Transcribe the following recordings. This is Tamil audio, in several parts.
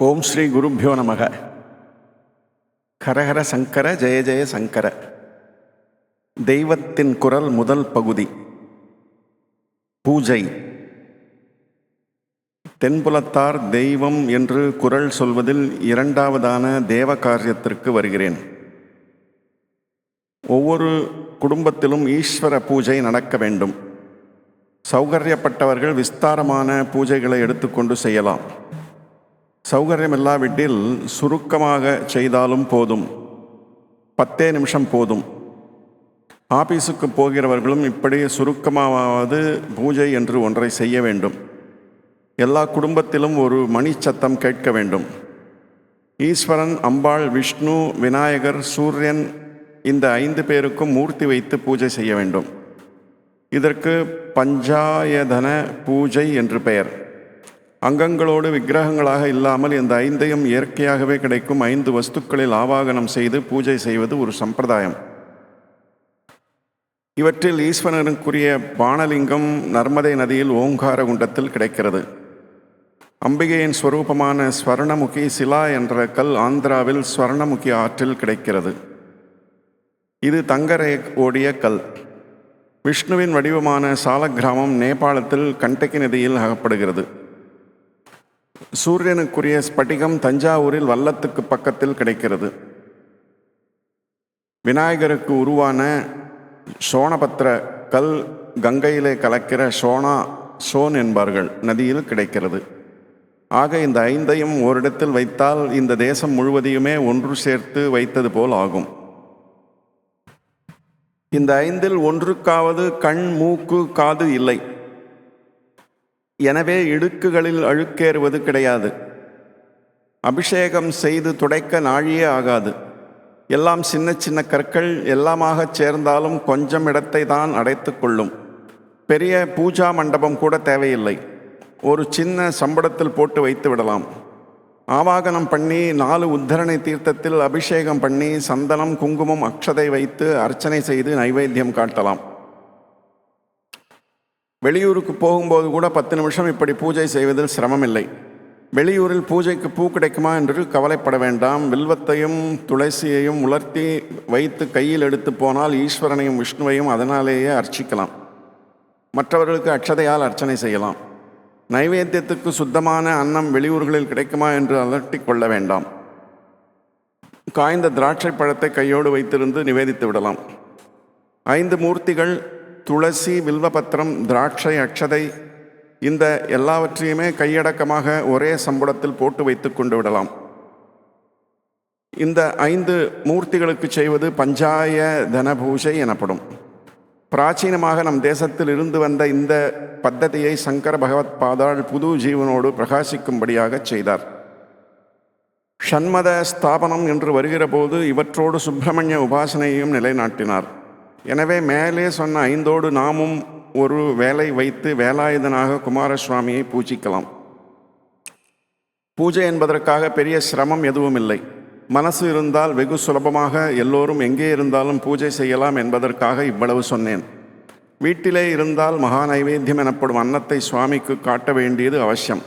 ஓம் ஸ்ரீ குருப்பியோ நமக. கரகர சங்கர ஜெய ஜெய சங்கர. தெய்வத்தின் குரல் முதல் பகுதி. பூஜை. தென்புலத்தார் தெய்வம் என்று குரல் சொல்வதில் இரண்டாவதான தேவ காரியத்திற்கு வருகிறேன். ஒவ்வொரு குடும்பத்திலும் ஈஸ்வர பூஜை நடக்க வேண்டும். சௌகரியப்பட்டவர்கள் விஸ்தாரமான பூஜைகளை எடுத்துக்கொண்டு செய்யலாம். சௌகரியம் இல்லாவிட்டில் சுருக்கமாக செய்தாலும் போதும். பத்தே நிமிஷம் போதும். ஆபீஸுக்கு போகிறவர்களும் இப்படி சுருக்கமாவது பூஜை என்று ஒன்றை செய்ய வேண்டும். எல்லா குடும்பத்திலும் ஒரு மணி சத்தம் கேட்க வேண்டும். ஈஸ்வரன் அம்பாள் விஷ்ணு விநாயகர் சூரியன் இந்த ஐந்து பேருக்கும் மூர்த்தி வைத்து பூஜை செய்ய வேண்டும். இதற்கு பஞ்சாயதன பூஜை என்று பெயர். அங்கங்களோடு விக்கிரகங்களாக இல்லாமல் இந்த ஐந்தையும் இயற்கையாகவே கிடைக்கும் ஐந்து வஸ்துக்களில் ஆவாகனம் செய்து பூஜை செய்வது ஒரு சம்பிரதாயம். இவற்றில் ஈஸ்வரனுக்குரிய பானலிங்கம் நர்மதை நதியில் ஓங்கார குண்டத்தில் கிடைக்கிறது. அம்பிகையின் ஸ்வரூபமான ஸ்வர்ணமுகி சிலா என்ற கல் ஆந்திராவில் ஸ்வர்ணமுகி ஆற்றில் கிடைக்கிறது. இது தங்கரை ஓடிய கல். விஷ்ணுவின் வடிவமான சாலக்கிராமம் நேபாளத்தில் கண்டகி நதியில் அகப்படுகிறது. சூரியனுக்குரிய ஸ்படிகம் தஞ்சாவூரில் வல்லத்துக்கு பக்கத்தில் கிடைக்கிறது. விநாயகருக்கு உருவான சோனபத்திர கல் கங்கையிலே கலக்கிற சோனா சோன் என்பார்கள் நதியில் கிடைக்கிறது. ஆக இந்த ஐந்தையும் ஓரிடத்தில் வைத்தால் இந்த தேசம் முழுவதையுமே ஒன்று சேர்த்து வைத்தது போல் ஆகும். இந்த ஐந்தில் ஒன்றுக்காவது கண் மூக்கு காது இல்லை. எனவே இடுக்குகளில் அழுக்கேறுவது கிடையாது. அபிஷேகம் செய்து துடைக்க நாழியே ஆகாது. எல்லாம் சின்ன சின்ன கற்கள் எல்லாமாகச் சேர்ந்தாலும் கொஞ்சம் இடத்தை தான் அடைத்து கொள்ளும். பெரிய பூஜா மண்டபம் கூட தேவையில்லை. ஒரு சின்ன சம்படத்தில் போட்டு வைத்து விடலாம். ஆவாகனம் பண்ணி நாலு உத்தரணை தீர்த்தத்தில் அபிஷேகம் பண்ணி சந்தனம் குங்குமம் அக்ஷதை வைத்து அர்ச்சனை செய்து நைவேத்தியம் காட்டலாம். வெளியூருக்கு போகும்போது கூட பத்து நிமிஷம் இப்படி பூஜை செய்வதில் சிரமமில்லை. வெளியூரில் பூஜைக்கு பூ கிடைக்குமா என்று கவலைப்பட வேண்டாம். வில்வத்தையும் துளசியையும் உலர்த்தி வைத்து கையில் எடுத்து போனால் ஈஸ்வரனையும் விஷ்ணுவையும் அதனாலேயே அர்ச்சிக்கலாம். மற்றவர்களுக்கு அக்ஷதையால் அர்ச்சனை செய்யலாம். நைவேத்தியத்துக்கு சுத்தமான அன்னம் வெளியூர்களில் கிடைக்குமா என்று அலட்டிக் கொள்ள வேண்டாம். காய்ந்த திராட்சை பழத்தை கையோடு வைத்திருந்து நிவேதித்து விடலாம். ஐந்து மூர்த்திகள் துளசி வில்வபத்திரம் திராட்சை அக்ஷதை இந்த எல்லாவற்றையுமே கையடக்கமாக ஒரே சம்பளத்தில் போட்டு வைத்து கொண்டு விடலாம். இந்த ஐந்து மூர்த்திகளுக்கு செய்வது பஞ்சாய தனபூஜை எனப்படும். பிராச்சீனமாக நம் தேசத்தில் இருந்து வந்த இந்த பத்ததியை சங்கர பகவத் பாதாள் புது ஜீவனோடு பிரகாசிக்கும்படியாக செய்தார். ஷண்மத ஸ்தாபனம் என்று வருகிற போது இவற்றோடு சுப்பிரமணிய உபாசனையையும் நிலைநாட்டினார். எனவே மேலே சொன்ன ஐந்தோடு நாமும் ஒரு வேலை வைத்து வேலாயுதனாக குமாரசுவாமியை பூஜிக்கலாம். பூஜை என்பதற்காக பெரிய சிரமம் எதுவும் இல்லை மனசு இருந்தால் வெகு சுலபமாக எல்லோரும் எங்கே இருந்தாலும் பூஜை செய்யலாம் என்பதற்காக இவ்வளவு சொன்னேன். வீட்டிலே இருந்தால் மகா நைவேத்தியம் எனப்படும் அன்னத்தை சுவாமிக்கு காட்ட வேண்டியது அவசியம்.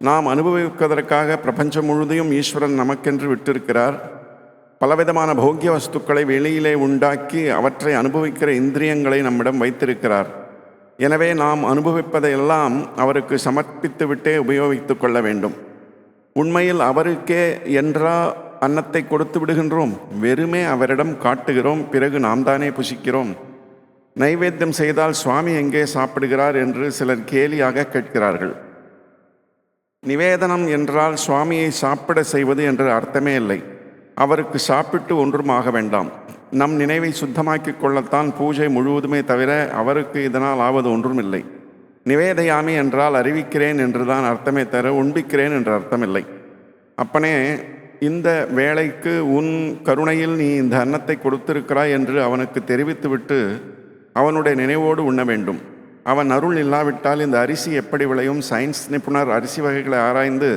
நாம் அனுபவிப்பதற்காக பிரபஞ்சம் முழுதையும் ஈஸ்வரன் நமக்கென்று விட்டிருக்கிறார். பலவிதமான போக்கிய வஸ்துக்களை வெளியிலே உண்டாக்கி அவற்றை அனுபவிக்கிற இந்திரியங்களை நம்மிடம் வைத்திருக்கிறார். எனவே நாம் அனுபவிப்பதையெல்லாம் அவருக்கு சமர்ப்பித்துவிட்டே உபயோகித்து கொள்ள வேண்டும். உண்மையில் அவருக்கே என்றா அன்னத்தை கொடுத்து விடுகின்றோம். வெறுமே அவரிடம் காட்டுகிறோம் பிறகு நாம் தானே புசிக்கிறோம். நைவேத்தியம் செய்தால் சுவாமி எங்கே சாப்பிடுகிறார் என்று சிலர் கேலியாக கேட்கிறார்கள். நிவேதனம் என்றால் சுவாமியை சாப்பிட செய்வது என்று அர்த்தமே இல்லை. அவருக்கு சாப்பிட்டு ஒன்றும் ஆக வேண்டாம். நம் நினைவை சுத்தமாக்கி கொள்ளத்தான் பூஜை முழுவதுமே தவிர அவருக்கு இதனால் ஆவது ஒன்றும் இல்லை நிவேதையாமி என்றால் அறிவிக்கிறேன் என்றுதான் அர்த்தமே தவிர உண்பிக்கிறேன் என்ற அர்த்தமில்லை. அப்பனே இந்த வேலைக்கு உன் கருணையில் நீ இந்த அன்னத்தை கொடுத்திருக்கிறாய் என்று அவனுக்கு தெரிவித்துவிட்டு அவனுடைய நினைவோடு உண்ண வேண்டும். அவன் அருள் இல்லாவிட்டால் இந்த அரிசி எப்படி விளையும்? சயின்ஸ் நிபுணர் அரிசி வகைகளை ஆராய்ந்து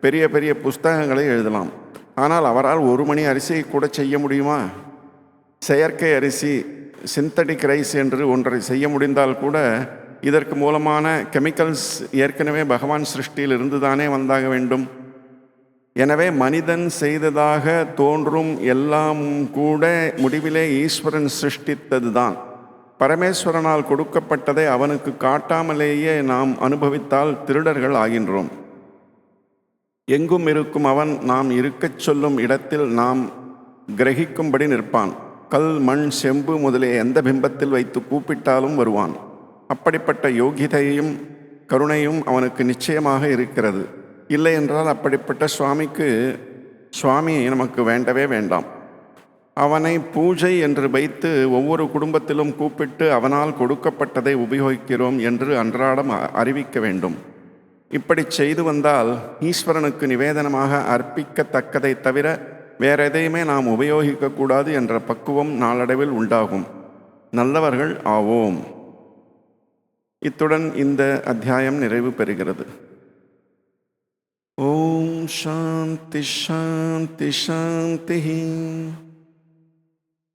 பெரிய பெரிய புஸ்தகங்களை எழுதலாம். ஆனால் அவரால் ஒரு மணி அரிசியை கூட செய்ய முடியுமா? செயற்கை அரிசி சிந்தட்டிக் ரைஸ் என்று ஒன்றை செய்ய முடிந்தால் கூட இதற்கு மூலமான கெமிக்கல்ஸ் ஏற்கனவே பகவான் சிருஷ்டியில் இருந்து தானே வந்தாக வேண்டும். எனவே மனிதன் செய்ததாக தோன்றும் எல்லாம் கூட முடிவிலே ஈஸ்வரன் சிருஷ்டித்தது தான் பரமேஸ்வரனால் கொடுக்கப்பட்டதை அவனுக்கு காட்டாமலேயே நாம் அனுபவித்தால் திருடர்கள் ஆகின்றோம். எங்கும் இருக்கும் அவன் நாம் இருக்கச் சொல்லும் இடத்தில் நாம் கிரகிக்கும்படி நிற்பான். கல் மண் செம்பு முதலிய எந்த பிம்பத்தில் வைத்து கூப்பிட்டாலும் வருவான். அப்படிப்பட்ட யோகிதையும் கருணையும் அவனுக்கு நிச்சயமாக இருக்கிறது. இல்லை என்றால் அப்படிப்பட்ட சுவாமிக்கு சுவாமி நமக்கு வேண்டவே வேண்டாம். அவனை பூஜை என்று வைத்து ஒவ்வொரு குடும்பத்திலும் கூப்பிட்டு அவனால் கொடுக்கப்பட்டதை உபயோகிக்கிறோம் என்று அன்றாடம் அ- அறிவிக்க வேண்டும். இப்படி செய்து வந்தால் ஈஸ்வரனுக்கு நிவேதனமாக அர்ப்பிக்கத்தக்கதை தவிர வேற எதையுமே நாம் உபயோகிக்கக்கூடாது என்ற பக்குவம் நாளடைவில் உண்டாகும். நல்லவர்கள் ஆவோம். இத்துடன் இந்த அத்தியாயம் நிறைவு பெறுகிறது. ஓம் சாந்தி சாந்தி சாந்தி.